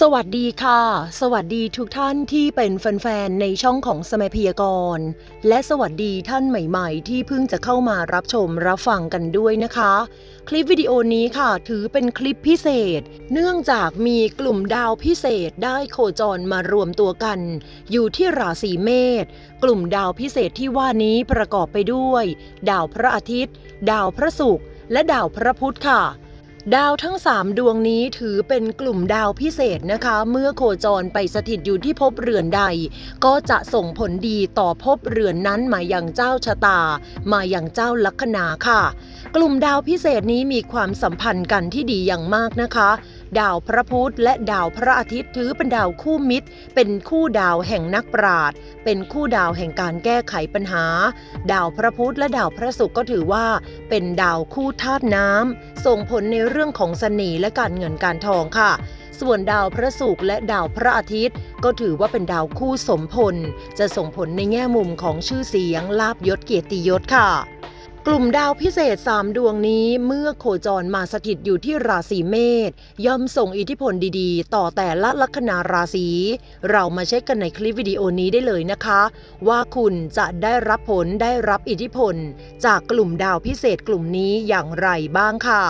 สวัสดีค่ะ สวัสดีทุกท่านที่เป็นแฟนๆ ในช่องของสมัยพยากรณ์และสวัสดีท่านใหม่ๆ ที่เพิ่งจะเข้ามารับชมรับฟังกันด้วยนะคะ คลิปวิดีโอนี้ค่ะ ถือเป็นคลิปพิเศษ เนื่องจากมีกลุ่มดาวพิเศษได้โคจรมารวมตัวกัน อยู่ที่ราศีเมษกลุ่มดาวพิเศษที่ว่านี้ประกอบไปด้วย ดาวพระอาทิตย์ ดาวพระศุกร์และดาวพระพุธค่ะ ดาวทั้ง 3 ดวงนี้ถือเป็นกลุ่มดาวพิเศษนะคะ เมื่อโคจรไปสถิตอยู่ที่ภพเรือนใด ก็จะส่งผลดีต่อภพเรือนนั้นมาอย่างเจ้าชะตา มาอย่างเจ้าลัคนาค่ะ กลุ่มดาวพิเศษนี้มีความสัมพันธ์กันที่ดีอย่างมากนะคะ ดาวพระพุธและดาวพระอาทิตย์ถือเป็นดาวคู่มิตร เป็นคู่ดาวแห่งนักปราชญ์เป็นคู่ดาวแห่งการแก้ไขปัญหา ดาวพระพุธและดาวพระศุกร์ก็ถือว่า เป็นดาวคู่ธาตุน้ำส่งผลในเรื่องของเสน่ห์และการเงินการทองค่ะส่วนดาวพระศุกร์และดาวพระอาทิตย์ ก็ถือว่าเป็นดาวคู่สมพล จะส่งผลในแง่มุมของชื่อเสียงลาบยศเกียรติยศค่ะ กลุ่มดาวพิเศษ 3 ดวงนี้เมื่อโคจรมาสถิตอยู่ที่ราศีเมษย่อมส่งอิทธิพลดีๆ ต่อแต่ละลัคนาราศี เรามาเช็คกันในคลิปวิดีโอนี้ได้เลยนะคะ ว่าคุณจะได้รับผลได้รับอิทธิพล จากกลุ่มดาวพิเศษกลุ่มนี้อย่างไรบ้างค่ะ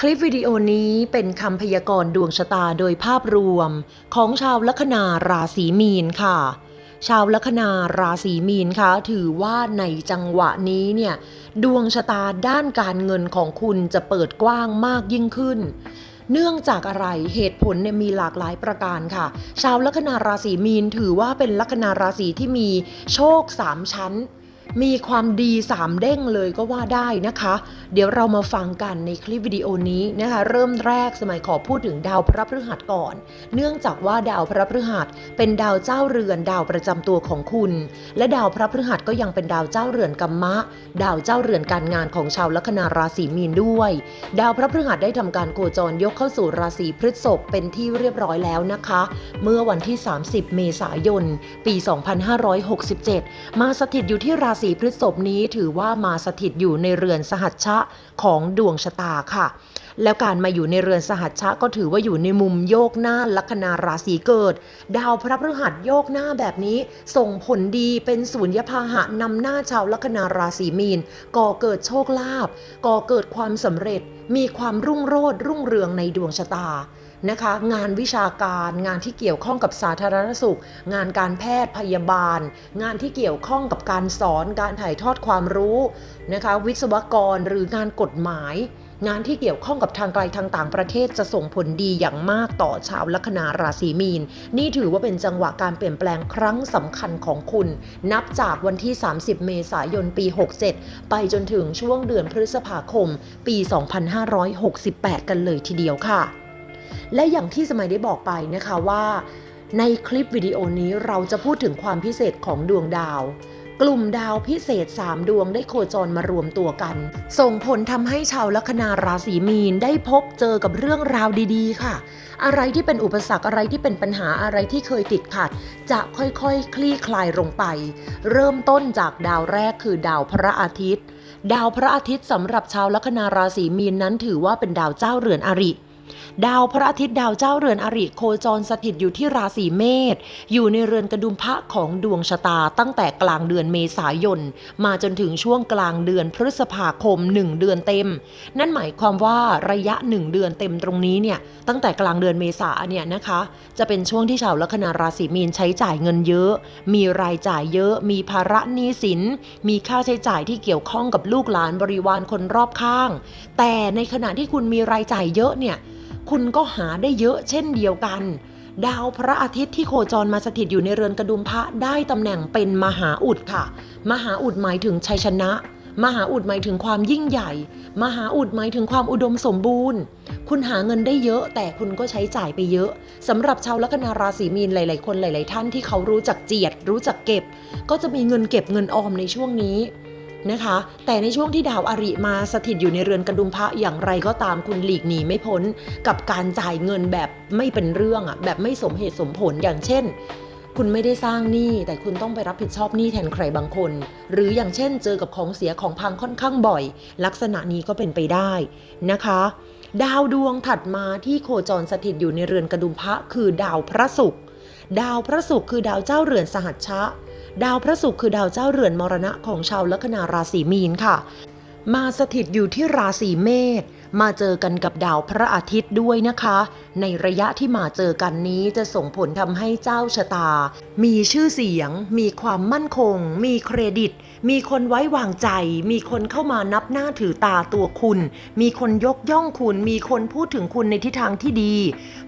คลิปวิดีโอนี้เป็นคำพยากรณ์ดวงชะตาโดยภาพรวม ของชาวลัคนาราศีมีนค่ะ ชาวลัคนาราศีมีนคะถือว่าในจังหวะนี้เนี่ยดวงชะตาด้านการเงินของคุณจะเปิดกว้างมากยิ่งขึ้น เนื่องจากอะไรเหตุผลเนี่ยมีหลากหลายประการค่ะ ชาวลัคนาราศีมีนถือว่าเป็นลัคนาราศีที่มีโชคสามชั้น มีความดีสามเด้งเลยก็ว่าได้นะคะ เดี๋ยวเรามาฟังกันในคลิปวิดีโอนี้นะคะ เริ่มแรกสมัยขอพูดถึงดาวพระพฤหัสก่อน เนื่องจากว่าดาวพระพฤหัสเป็นดาวเจ้าเรือนดาวประจำตัวของคุณ และดาวพระพฤหัสก็ยังเป็นดาวเจ้าเรือนกัมมะ ดาวเจ้าเรือนการงานของชาวลัคนาราศีมีนด้วย ดาวพระพฤหัสได้ทำการโคจรยกเข้าสู่ราศีพฤษภเป็นที่เรียบร้อยแล้วนะคะ เมื่อวันที่ 30 เมษายน ปี 2567 มาสถิตอยู่ที่ราศีพฤษภนี้ถือว่ามาสถิตอยู่ในเรือนสหัชชะของดวงชะตาค่ะ แล้วการมาอยู่ในเรือนสหัชชะก็ถือว่าอยู่ในมุมโยกหน้าลัคนาราศีเกิด ดาวพระพฤหัสโยกหน้าแบบนี้ส่งผลดีเป็นศูนยพาหะนำหน้าชาวลัคนาราศีมีนก่อเกิดโชคลาภก่อเกิดความสำเร็จมีความรุ่งโรจน์รุ่งเรืองในดวงชะตา นะคะ งานวิชาการงานที่เกี่ยวข้องกับสาธารณสุข งานการแพทย์พยาบาล งานที่เกี่ยวข้องกับการสอนการถ่ายทอดความรู้นะคะวิศวกรหรืองานกฎหมาย งานที่เกี่ยวข้องกับทางไกลทางต่างประเทศจะส่งผลดีอย่างมากต่อชาวลัคนาราศีมีน นี่ถือว่าเป็นจังหวะการเปลี่ยนแปลงครั้งสำคัญของคุณ นับจากวันที่ 30 เมษายนปี 67 ไปจนถึงช่วงเดือนพฤษภาคม ปี 2568 กันเลยทีเดียวค่ะ และอย่างที่สมัยได้บอกไปนะคะว่า ในคลิปวิดีโอนี้เราจะพูดถึงความพิเศษของดวงดาว กลุ่มดาวพิเศษ 3 ดวงได้โคจรมารวมตัวกัน ส่งผลทำให้ชาวลัคนาราศีมีนได้พบเจอกับเรื่องราวดีๆ ค่ะ อะไรที่เป็นอุปสรรคอะไรที่เป็นปัญหาอะไรที่เคยติดขัด จะค่อยๆคคลี่คลายลงไป เริ่มต้นจากดาวแรกคือดาวพระอาทิตย์ ดาวพระอาทิตย์สำหรับชาวลัคนาราศีมีนนั้นถือว่าเป็นดาวเจ้าเรือนอริ ดาวพระอาทิตย์ดาวเจ้าเรือนอริโคจรสถิตอยู่ที่ราศีเมษอยู่ในเรือนกระดุมพระของดวงชะตาตั้งแต่กลางเดือนเมษายน มาจนถึงช่วงกลางเดือนพฤษภาคม 1 เดือนเต็ม นั่นหมายความว่าระยะ 1 เดือนเต็มตรงนี้เนี่ยตั้งแต่กลางเดือนเมษาเนี่ยนะคะ จะเป็นช่วงที่ชาวลัคนาราศีมีนใช้จ่ายเงินเยอะ มีรายจ่ายเยอะ มีภาระหนี้สิน มีค่าใช้จ่ายที่เกี่ยวข้องกับลูกหลานบริวารคนรอบข้าง แต่ในขณะที่คุณมีรายจ่ายเยอะเนี่ย คุณก็หาได้เยอะเช่นเดียวกัน ดาวพระอาทิตย์ที่โคจรมาสถิตอยู่ในเรือนกระดุมพระได้ตำแหน่งเป็นมหาอุดค่ะ มหาอุดหมายถึงชัยชนะ มหาอุดหมายถึงความยิ่งใหญ่ มหาอุดหมายถึงความอุดมสมบูรณ์ คุณหาเงินได้เยอะ แต่คุณก็ใช้จ่ายไปเยอะสำหรับชาวลัคนาราศีมีนหลาย ๆ คนหลาย ๆ ท่านที่เขารู้จักเจียด รู้จักเก็บ ก็จะมีเงินเก็บเงินออมในช่วงนี้ นะคะ แต่ในช่วงที่ดาวอาริมาสถิตอยู่ในเรือนกระดุมพระอย่างไรก็ตามคุณหลีกหนีไม่พ้น กับการจ่ายเงินแบบไม่เป็นเรื่องอะแบบไม่สมเหตุสมผลอย่างเช่นคุณไม่ได้สร้างหนี้แต่คุณต้องไปรับผิดชอบหนี้แทนใครบางคน หรืออย่างเช่น เจอกับของเสียของพังค่อนข้างบ่อย ลักษณะนี้ก็เป็นไปได้นะคะ ดาวดวงถัดมาที่โคจรสถิตอยู่ในเรือนกระดุมพระคือดาวพระศุกร์ดาวพระศุกร์คือดาวเจ้าเรือนสหัชชะ ดาวพระศุกร์คือดาวเจ้าเรือนมรณะของชาวลัคนาราศีมีนค่ะ มาสถิตอยู่ที่ราศีเมษ มาเจอกันกับดาวพระอาทิตย์ด้วยนะคะ ในระยะที่มาเจอกันนี้จะส่งผลทำให้เจ้าชะตา มีชื่อเสียง มีความมั่นคง มีเครดิต มีคนไว้วางใจ มีคนเข้ามานับหน้าถือตาตัวคุณ มีคนยกย่องคุณ มีคนพูดถึงคุณในทิศทางที่ดี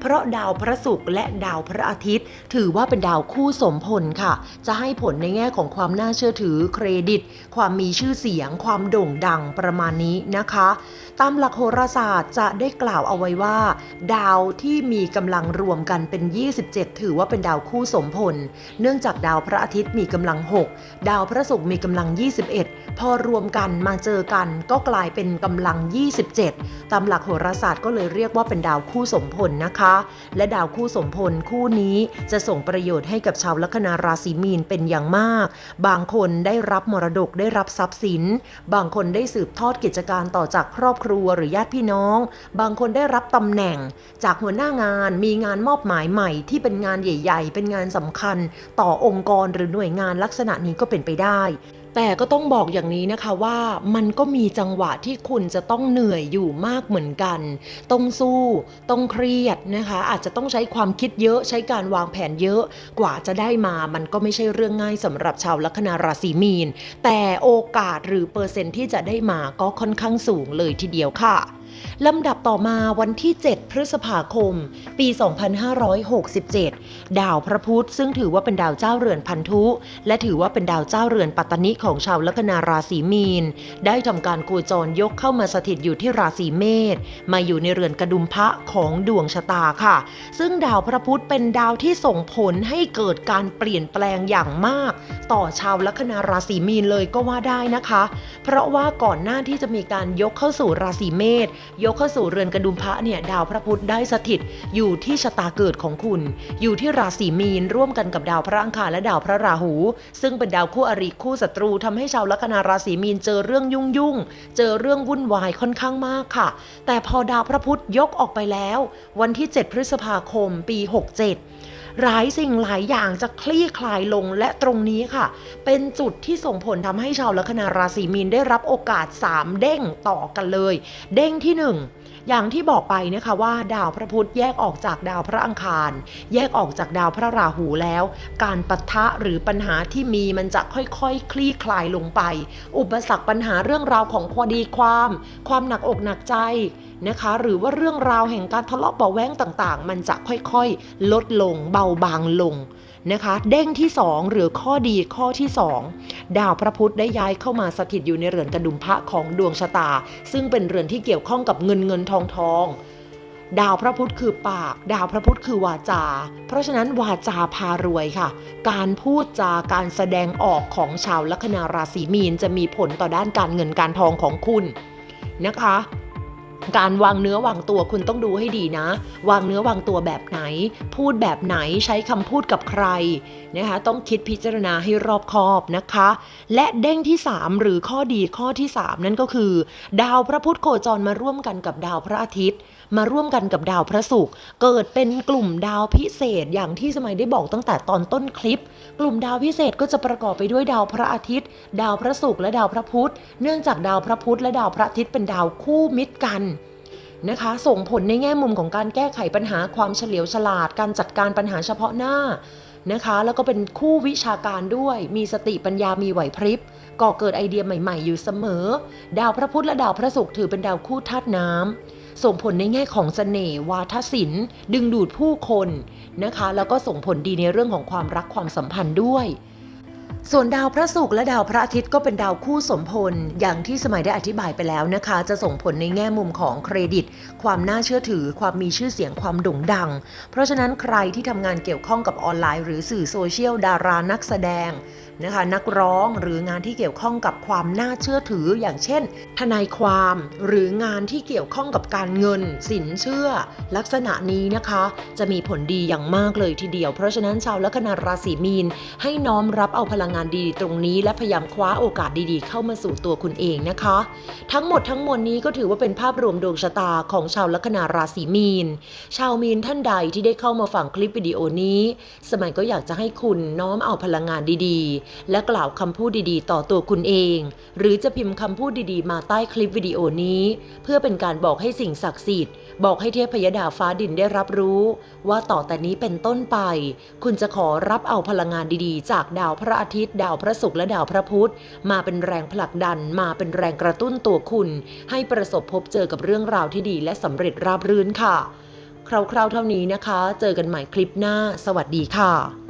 เพราะดาวพระศุกร์และดาวพระอาทิตย์ ถือว่าเป็นดาวคู่สมพลค่ะ จะให้ผลในแง่ของความน่าเชื่อถือเครดิต ความมีชื่อเสียง ความโด่งดังประมาณนี้นะคะ ตามหลักโหราศาสตร์จะได้กล่าวเอาไว้ว่า ดาวที่มีกำลังรวมกันเป็น 27 ถือว่าเป็นดาวคู่สมพล เนื่องจากดาวพระอาทิตย์มีกำลัง 6 ดาวพระศุกร์มีกำลัง 21 พอรวมกันมาเจอกันก็กลายเป็นกำลัง 27 ตามหลักโหราศาสตร์ก็เลยเรียกว่าเป็นดาวคู่สมพลนะคะ และดาวคู่สมพลคู่นี้จะส่งประโยชน์ให้กับชาวลัคนาราศีมีนเป็นอย่างมาก บางคนได้รับมรดกได้รับทรัพย์สิน บางคนได้สืบทอดกิจการต่อจากครอบครัวหรือญาติพี่น้อง บางคนได้รับตำแหน่ง จากหัวหน้างานมีงานมอบหมายใหม่ ที่เป็นงานใหญ่ ๆ เป็นงานสำคัญ ต่อองค์กรหรือหน่วยงานลักษณะนี้ก็เป็นไปได้ แต่ก็ต้องบอกอย่างนี้นะคะว่ามันก็มีจังหวะที่คุณจะต้องเหนื่อยอยู่มากเหมือนกัน ต้องสู้ ต้องเครียดนะคะ อาจจะต้องใช้ความคิดเยอะใช้การวางแผนเยอะกว่าจะได้มา มันก็ไม่ใช่เรื่องง่ายสำหรับชาวลัคนาราศีมีน แต่โอกาสหรือเปอร์เซ็นต์ที่จะได้มาก็ค่อนข้างสูงเลยทีเดียวค่ะ ลำดับต่อมาวันที่ 7 พฤษภาคม ปี 2567 ดาวพระพุธซึ่งถือว่าเป็นดาวเจ้าเรือนพันธุ และถือว่าเป็นดาวเจ้าเรือนปัตตนิของชาวลัคนาราศีมีน ได้ทำการโคจรยกเข้ามาสถิตอยู่ที่ราศีเมษมาอยู่ในเรือนกระดุมพระของดวงชะตาค่ะ ซึ่งดาวพระพุธเป็นดาวที่ส่งผลให้เกิดการเปลี่ยนแปลงอย่างมาก ต่อชาวลัคนาราศีมีนเลยก็ว่าได้นะคะ เพราะว่าก่อนหน้าที่จะมีการยกเข้าสู่ราศีเมษยกเข้าสู่เรือนกระดุมพระเนี่ยดาวพระพุธได้สถิต อยู่ที่ชะตาเกิดของคุณ อยู่ที่ราศีมีนร่วมกันกับดาวพระอังคารและดาวพระราหู ซึ่งเป็นดาวคู่อริคู่ศัตรูทำให้ชาวลัคนาราศีมีนเจอเรื่องยุ่งยุ่งเจอเรื่องวุ่นวายค่อนข้างมากค่ะ แต่พอดาวพระพุธยกออกไปแล้ว วันที่ 7 พฤษภาคมปี 67 หลายสิ่งหลายอย่างจะคลี่คลายลงและตรงนี้ค่ะ เป็นจุดที่ส่งผลทำให้ชาวลัคนาราศีมีนได้รับโอกาส 3 เด้งต่อกันเลย เด้งที่ 1 อย่างที่บอกไปนะคะว่าดาวพระพุธแยกออกจากดาวพระอังคาร แยกออกจากดาวพระราหูแล้ว การปะทะหรือปัญหาที่มีมันจะค่อยๆคคลี่คลายลงไป อุปสรรคปัญหาเรื่องราวของคดีความ ความหนักอกหนักใจนะคะ หรือว่าเรื่องราวแห่งการทะเลาะเบาแว้งต่างๆ มันจะค่อยๆ ลดลงเบาบางลง นะคะเด้งที่ 2 หรือข้อดีข้อที่ 2 ดาวพระพุธได้ย้ายเข้ามาสถิตอยู่ในเรือนกระดุมพระของดวงชะตา ซึ่งเป็นเรือนที่เกี่ยวข้องกับเงินเงินทองทองดาวพระพุธคือปาก ดาวพระพุธคือวาจา เพราะฉะนั้นวาจาพารวยค่ะ การพูดจาการแสดงออกของชาวลัคนาราศีมีนจะมีผลต่อด้านการเงินการทองของคุณนะคะ การวางเนื้อวางตัวคุณต้องดูให้ดีนะ วางเนื้อวางตัวแบบไหน พูดแบบไหนใช้คำพูดกับใครนะคะต้องคิดพิจารณาให้รอบคอบนะคะ และเด้งที่ 3 หรือข้อดีข้อที่ 3 นั่นก็คือ ดาวพระพุธโคจรมาร่วมกันกับดาวพระอาทิตย์ มาร่วมกันกับดาวพระศุกร์เกิดเป็นกลุ่มดาวพิเศษอย่างที่สมัยได้บอกตั้งแต่ตอนต้นคลิป กลุ่มดาวพิเศษก็จะประกอบไปด้วยดาวพระอาทิตย์ ดาวพระศุกร์และดาวพระพุธ เนื่องจากดาวพระพุธและดาวพระอาทิตย์เป็นดาวคู่มิตรกันนะคะส่งผลในแง่มุมของการแก้ไขปัญหาความเฉลียวฉลาด การจัดการปัญหาเฉพาะหน้านะคะแล้วก็เป็นคู่วิชาการด้วย มีสติปัญญามีไหวพริบก่อเกิดไอเดียใหม่ ๆ อยู่เสมอ ดาวพระพุธและดาวพระศุกร์ถือเป็นดาวคู่ธาตุน้ำ ส่งผลในแง่ของเสน่ห์วาทศิลป์ ดึงดูดผู้คนนะคะ แล้วก็ส่งผลดีในเรื่องของความรักความสัมพันธ์ด้วย ส่วนดาวพระศุกร์และดาวพระอาทิตย์ก็เป็นดาวคู่สมพล อย่างที่สมัยได้อธิบายไปแล้วนะคะ จะส่งผลในแง่มุมของเครดิต ความน่าเชื่อถือ ความมีชื่อเสียงความโด่งดัง เพราะฉะนั้นใครที่ทำงานเกี่ยวข้องกับออนไลน์ หรือสื่อโซเชียลดารานักแสดงนะคะนักร้องหรืองานที่เกี่ยวข้องกับความน่าเชื่อถือ อย่างเช่น ทนายความหรืองานที่เกี่ยวข้องกับการเงิน สินเชื่อ ลักษณะนี้นะคะ จะมีผลดีอย่างมากเลยทีเดียว เพราะฉะนั้นชาวลัคนาราศีมีนให้น้อมรับเอาพลังลังงานดีๆ ตรงนี้และพยายามคว้าโอกาสดีๆ เข้ามาสู่ตัวคุณเองนะคะ ทั้งหมดทั้งมวลนี้ก็ถือว่าเป็นภาพรวมดวงชะตาของชาวลัคนาราศีมีน ชาวมีนท่านใดที่ได้เข้ามาฟังคลิปวิดีโอนี้ สมัยก็อยากจะให้คุณน้อมเอาพลังงานดีๆ และกล่าวคำพูดดีๆ ต่อตัวคุณเอง หรือจะพิมพ์คำพูดดีๆ มาใต้คลิปวิดีโอนี้ เพื่อเป็นการบอกให้สิ่งศักดิ์สิทธิ์ บอกให้เทพยดาฟ้าดินได้รับรู้ ว่าต่อแต่นี้เป็นต้นไป คุณจะขอรับเอาพลังงานดีๆ จากดาวพระอาทิตย์ ดาวพระศุกร์และดาวพระพุธ มาเป็นแรงผลักดันมาเป็นแรงกระตุ้นตัวคุณ ให้ประสบพบเจอกับเรื่องราวที่ดีและสำเร็จราบรื่นค่ะ คร่าวๆเท่านี้นะคะ เจอกันใหม่คลิปหน้า สวัสดีค่ะ